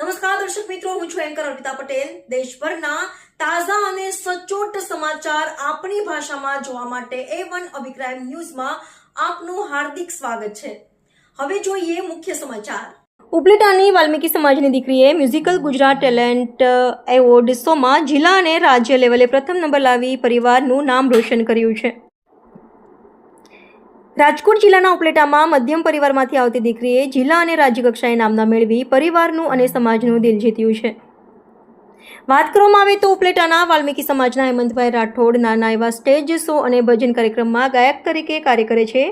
નમસ્કાર, દર્શક મિત્રો, હું છું એન્કર અર્પિતા પટેલ. દેશભરના તાજા અને સચોટ સમાચાર આપણી ભાષામાં જોવા માટે એ વન અભિપ્રાય ન્યૂઝમાં આપનું હાર્દિક સ્વાગત છે. હવે જોઈએ મુખ્ય સમાચાર. ઉપલેટાની વાલ્મીકી સમાજની દીકરીએ મ્યુઝિકલ ગુજરાત ટેલેન્ટ એવોર્ડ શોમાં જિલ્લા અને રાજ્ય લેવલે પ્રથમ નંબર લાવી પરિવારનું નામ રોશન કર્યું છે. રાજકોટ જિલ્લાના ઉપલેટામાં મધ્યમ પરિવારમાંથી આવતી દીકરીએ જિલ્લા અને રાજ્ય કક્ષાએ નામના મેળવી પરિવારનું અને સમાજનું દિલ જીત્યું છે. વાત કરવામાં આવે તો ઉપલેટાના વાલ્મીકી સમાજના હેમંતભાઈ રાઠોડ, નાના એવા સ્ટેજ શો અને ભજન કાર્યક્રમમાં ગાયક તરીકે કાર્ય કરે છે.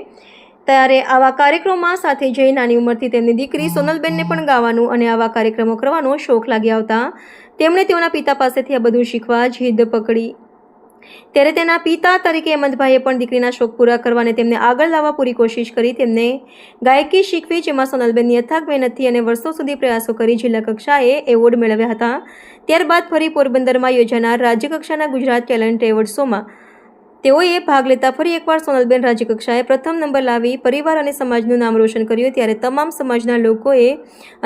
ત્યારે આવા કાર્યક્રમમાં સાથે જઈ નાની ઉંમરથી તેમની દીકરી સોનલબેનને પણ ગાવાનું અને આવા કાર્યક્રમો કરવાનો શોખ લાગી આવતા તેમણે તેઓના પિતા પાસેથી આ બધું શીખવા જીદ પકડી. ત્યારે તેના પિતા તરીકે હેમંતભાઈએ પણ દીકરીના શોખ પૂરા કરવા અને તેમને આગળ લાવવા પૂરી કોશિશ કરી. તેમને ગાયકી શીખવી, જેમાં સોનલબેનની અથાગ મહેનતથી અને વર્ષો સુધી પ્રયાસો કરી જિલ્લા કક્ષાએ એવોર્ડ મેળવ્યા હતા. ત્યારબાદ ફરી પોરબંદરમાં યોજાનાર રાજ્યકક્ષાના ગુજરાત ટેલેન્ટ એવોર્ડ શોમાં તેઓએ ભાગ લેતા ફરી એકવાર સોનલબેન રાજ્યકક્ષાએ પ્રથમ નંબર લાવી પરિવાર અને સમાજનું નામ રોશન કર્યું. ત્યારે તમામ સમાજના લોકોએ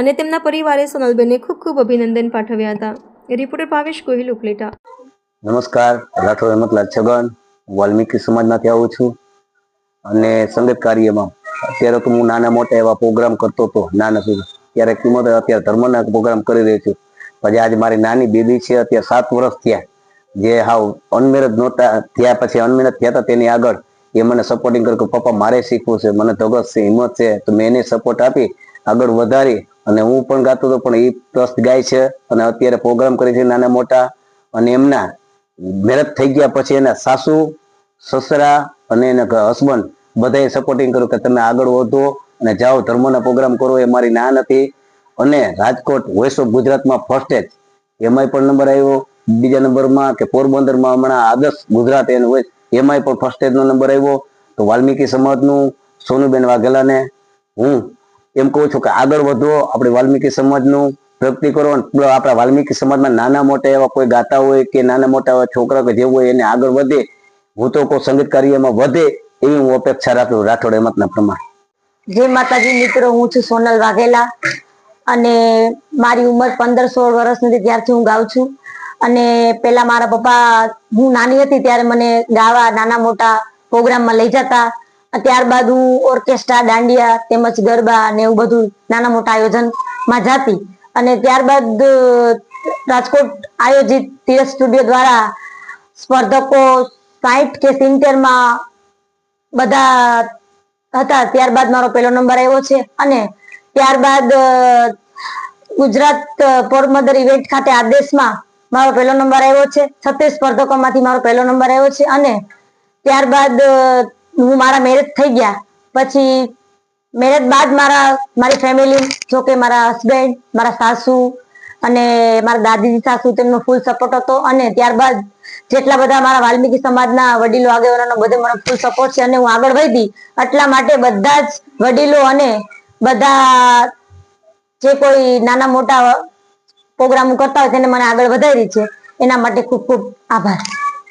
અને તેમના પરિવારે સોનલબેનને ખૂબ ખૂબ અભિનંદન પાઠવ્યા હતા. રિપોર્ટર ભાવેશ ગોહિલ ઉપલેટા. નમસ્કાર, રાઠોડ હેમંતલાલ છગન, વાલ્મીકી સમાજમાંથી આવું છું. અને સંગીત કાર્યમાં અત્યારે તો હું નાના મોટા એવા પ્રોગ્રામ કરતો હતો, નાના ત્યારે કિંમત અત્યારે ધર્મના પ્રોગ્રામ કરી રહ્યો છું. પછી આજે મારી નાની બેબી છે, અત્યારે સાત વર્ષ થયા. જે હાવ અનમેરેજ નહોતા, થયા પછી અનમેરેજ થયા હતા તેની આગળ એ મને સપોર્ટિંગ કર્યું કે, પપ્પા, મારે શીખવું છે, મને ધગસ છે, હિંમત છે, તો મેં એને સપોર્ટ આપી, આગળ વધારી. અને હું પણ ગાતો હતો, પણ એ ટ્રસ્ટ ગાય છે. અને અત્યારે પ્રોગ્રામ કરે છે નાના મોટા. અને એમના મેરેજ થઈ ગયા પછી એના સાસુ, સસરા અને એના હસબન્ડ બધાએ સપોર્ટિંગ કર્યું કે તમે આગળ વધો અને જાઓ, ધર્મના પ્રોગ્રામ કરો, એ મારી ના નથી અને રાજકોટ વોઇસ ઓફ ગુજરાતમાં ફર્સ્ટ એજ એમાંય પણ નંબર આવ્યો. બીજા નંબરમાં કે પોરબંદરમાં હમણાં આદર્શ ગુજરાત એનું હોય. એમાંય પણ ફર્સ્ટ નો નંબર આવ્યો. તો વાલ્મીકી સમાજનું, સોનુબેન વાઘેલાને હું એમ કહું છું કે આગળ વધો. આપણે વાલ્મીકી સમાજનું પ્રગતિ કરો આપણા વાલ્મીકી સમાજમાં નાના મોટા એવા કોઈ ગાતા હોય કે નાના મોટા એવા છોકરા કે જેવું હોય એને આગળ વધે હું તો કોઈ સંગીત કાર્યમાં વધે, એવી હું અપેક્ષા રાખું રાઠોડ હેમતના પ્રમાણે. જય માતાજી મિત્રો, હું છું સોનલ વાઘેલા અને મારી ઉંમર પંદર સોળ વર્ષ નથી ત્યારથી હું ગાઉં છું. અને પેલા મારા પપ્પા, હું નાની હતી ત્યારે મને ગાવા નાના મોટા પ્રોગ્રામમાં લઈ જતા. ત્યારબાદ હું ઓર્કેસ્ટ્રા, દાંડિયા, તેમજ ગરબા ને એવું બધું નાના મોટા આયોજનમાં જાતી. અને ત્યારબાદ રાજકોટ આયોજિત તીરથ સ્ટુડિયો દ્વારા સ્પર્ધકો સાઠ કે સિત્તેરમાં બધા હતા. ત્યારબાદ મારો પહેલો નંબર આવ્યો છે અને ત્યારબાદ ગુજરાત પોરબંદર ઇવેન્ટ ખાતે આદેશમાં મારો પહેલો નંબર આવ્યો છે. છત્રીસ સ્પર્ધકોમાંથી મારો પહેલો નંબર આવ્યો છે અને ત્યારબાદ હું મારા મેરેજ થઈ ગયા. પછી મેરેજ બાદ મારા, મારી ફેમિલી જો કે મારા હસબન્ડ મારા સાસુ અને મારા દાદીજી, સાસુ તેમનો ફૂલ સપોર્ટ હતો. અને ત્યારબાદ જેટલા બધા મારા વાલ્મીકી સમાજના વડીલો આગેવાનો બધે મને ફૂલ સપોર્ટ છે અને હું આગળ વધી. એટલા માટે બધા જ વડીલો અને બધા જે કોઈ નાના મોટા પ્રોગ્રામો કરતા હોય તેને મને આગળ વધારી છે. એના માટે ખૂબ ખૂબ આભાર.